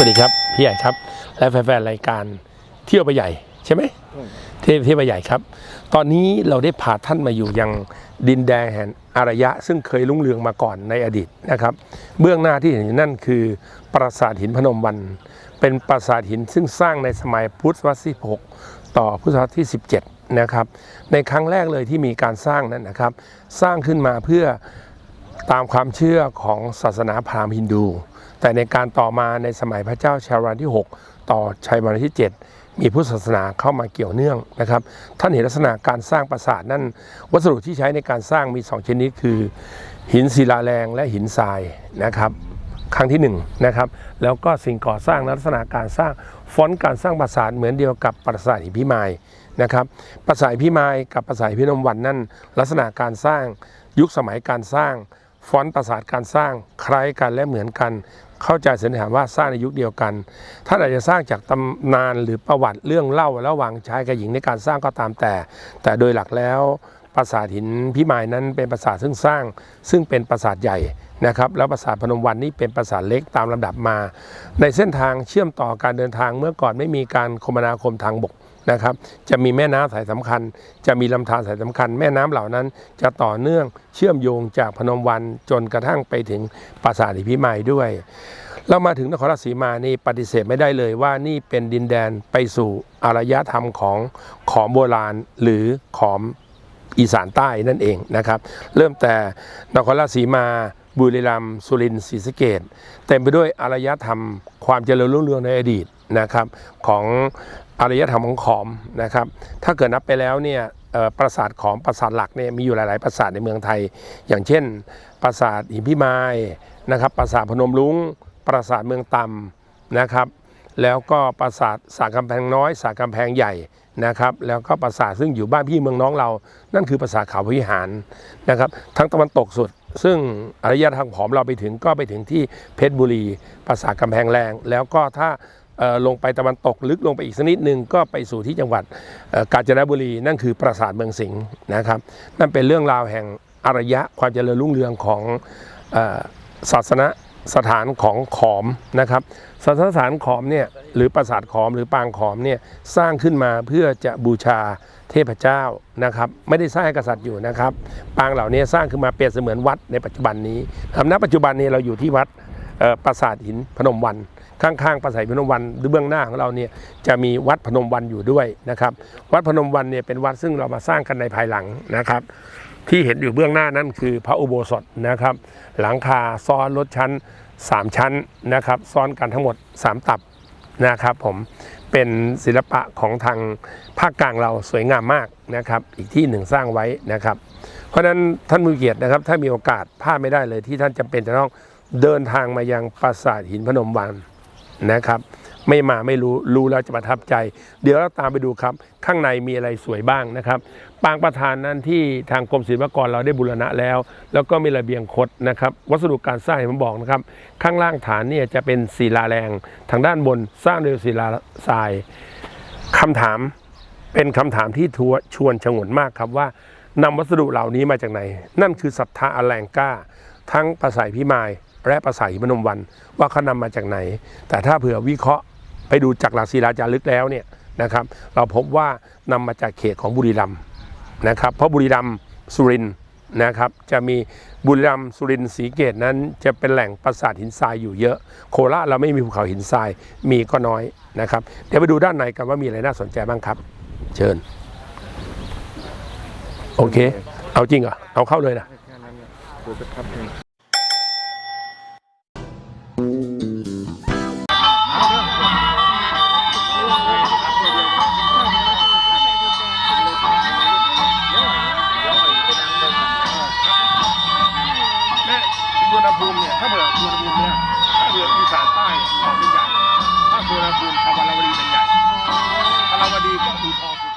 วัสดีครับ พี่ใหญ่ครับ และแฟนๆรายการเที่ยวไปใหญ่ใช่ไหมเที่ยวเที่ยวไปใหญ่ครับ ตอนนี้เราได้พาท่านมาอยู่ยังดินแดนแห่งอารยะ ซึ่งเคยรุ่งเรืองมาก่อนในอดีตนะครับ เบื้องหน้าที่เห็นอยู่นั่นคือปราสาทหินพนมวัน เป็นปราสาทหินซึ่งสร้างในสมัยพุทธศตวรรษที่6ต่อพุทธศตวรรษที่ 17 นะครับ ในครั้งแรกเลยที่มีการสร้างนั้นนะครับ สร้างขึ้นมาเพื่อตามความเชื่อของศาสนาพราหมณ์ฮินดู แต่ในการต่อมาในสมัยพระเจ้าชาวราที่ 6 ต่อชัยมารที่ 7 มีพุทธศาสนาเข้ามาเกี่ยวเนื่องนะครับ ท่านเห็นลักษณะการสร้างปราสาทนั่น วัสดุที่ใช้ในการสร้างมี 2 ชนิดคือ หินศิลาแรงและหินทรายนะครับครั้งที่1นนะครับแล้วก็สิ่งก่อสร้างละลักษณะการสร้างฟอนต์การสร้างปราสาทเหมือนเดียวกับปราสาทหินพิมายนะครับปราสาทหินพิมายกับปราสาทหินมวันนั่นลักษณะการสร้างยุคสมัยการสร้างฟอนต์ปราสาทการสร้างคล้ายกันและเหมือนกัน เข้าใจสันนิษฐานว่าสร้างในยุคเดียวกันท่านอาจจะสร้างจากตำนานหรือประวัติเรื่องเล่าระหว่างชายกับหญิงในการสร้างก็ตามแต่ แต่โดยหลักแล้วปราสาทหินพิมายนั้นเป็นปราสาทซึ่งสร้าง ซึ่งเป็นปราสาทใหญ่นะครับแล้วปราสาทพนมวันนี่เป็นปราสาทเล็กตามลำดับมา ในเส้นทางเชื่อมต่อการเดินทางเมื่อก่อนไม่มีการคมนาคมทางบก นะครับ จะมีแม่น้ำสายสำคัญ จะมีลำธารสายสำคัญ แม่น้ำเหล่านั้นจะต่อเนื่องเชื่อมโยงจากพนมวันจนกระทั่งไปถึงปราสาทหิพิมายด้วย เรามาถึงนครราชสีมานี่ปฏิเสธไม่ได้เลยว่านี่เป็นดินแดนไปสู่อารยธรรมของขอมโบราณหรือขอมอีสานใต้นั่นเองนะครับ เริ่มแต่นครราชสีมาบุรีรัมย์สุรินทร์ศรีสะเกดเต็มไปด้วยอารยธรรม ความเจริญรุ่งเรืองในอดีตนะครับ ของ อารยธรรมของขอมนะครับ ถ้าเกิดนับไปแล้วเนี่ยปราสาทขอมปราสาทหลักเนี่ยมีอยู่หลาย ๆ ปราสาทในเมืองไทย อย่างเช่น ปราสาทหินพิมายนะครับ ปราสาทพนมรุ้งปราสาทเมืองตำนะครับ แล้วก็ปราสาทสากกำแพงน้อยสากกำแพงใหญ่นะครับ แล้วก็ปราสาทซึ่งอยู่บ้านพี่เมืองน้องเรา นั่นคือปราสาทเขาวิหารนะครับทั้งตะวันตกสุด ซึ่งอารยธรรมผอมเราไปถึงก็ไปถึงที่เพชรบุรีปราสาทกำแพงแรง แล้วก็ถ้า ลงไปตะวันตกลึกลงไปอีกสักนิดหนึ่งก็ไปสู่ที่จังหวัดกาญจนบุรี นั่นคือปราสาทเมืองสิงห์นะครับ นั่นเป็นเรื่องราวแห่งอารยะความเจริญรุ่งเรืองของศาสนสถานของขอมนะครับศาสนสถานขอมเนี่ยหรือปราสาทขอมหรือปางขอมเนี่ยสร้างขึ้นมาเพื่อจะบูชาเทพเจ้านะครับไม่ได้สร้างให้กษัตริย์อยู่นะครับ ปางเหล่านี้สร้างขึ้นมาเปรียบเสมือนวัดในปัจจุบันนี้ครับณปัจจุบันนี้เราอยู่ที่วัด ปราสาทหินพนมวันข้างๆปราสาทพนมวันหรือเบื้องหน้าของเราเนี่ยจะมีวัดพนมวันอยู่ด้วยนะครับ วัดพนมวันเนี่ยเป็นวัดซึ่งเรามาสร้างกันในภายหลังนะครับ ที่เห็นอยู่เบื้องหน้านั่นคือพระอุโบสถนะครับ หลังคาซ้อนรถชั้น 3 ชั้นนะครับซ้อนกันทั้งหมด 3 ตับนะครับผมเป็นศิลปะของทางภาคกลางเราสวยงามมากนะครับ อีกที่หนึ่งสร้างไว้นะครับ เพราะฉะนั้นท่านมือเกียรตินะครับ ถ้ามีโอกาสพลาดไม่ได้เลยที่ท่านจำเป็นจะต้อง เดินทางมายังปราสาทหินพนมวันนะครับ ไม่มาไม่รู้รู้แล้วจะประทับใจ เดี๋ยวเราตามไปดูครับ ข้างในมีอะไรสวยบ้างนะครับ ปางประธานนั้นที่ทางกรมศิลปากรเราได้บูรณะแล้ว แล้วก็มีระเบียงคดนะครับ วัสดุการสร้างผมบอกนะครับ ข้างล่างฐานเนี่ยจะเป็นศิลาแรง ทางด้านบนสร้างโดยศิลาทรายคำถามเป็นคำถามที่ทัวชวนฉงนมากครับว่านำวัสดุเหล่านี้มาจากไหน นั่นคือศรัทธาอันแรงกล้า ทั้งประสายพิมาย และประสาหิมนมวันว่าเขานำมาจากไหน แต่ถ้าเผื่อวิเคราะห์ไปดูจากหลักศิลาจารึกแล้วเนี่ยนะครับ เราพบว่านำมาจากเขตของบุรีรัมย์นะครับ เพราะบุรีรัมย์สุรินนะครับจะมีบุรีรัมย์สุรินทร์สีเกตนั้น จะเป็นแหล่งปราสาทหินทรายอยู่เยอะ โคราชเราไม่มีภูเขาหินทรายมีก็น้อยนะครับ เดี๋ยวไปดูด้านในกันว่ามีอะไรน่าสนใจบ้างครับ เชิญ โอเค เอาจริงเหรอเอาเข้าเลยนะ เนี่ยถ้าเผื่อสุวรรณภูมิเนี่ยถ้าเผื่ออีสานใต้ของเป็นใหญ่ถ้าสุวรรณภูมิคำวาราวดีเป็นใหญ่คาราวดีก็อูทอง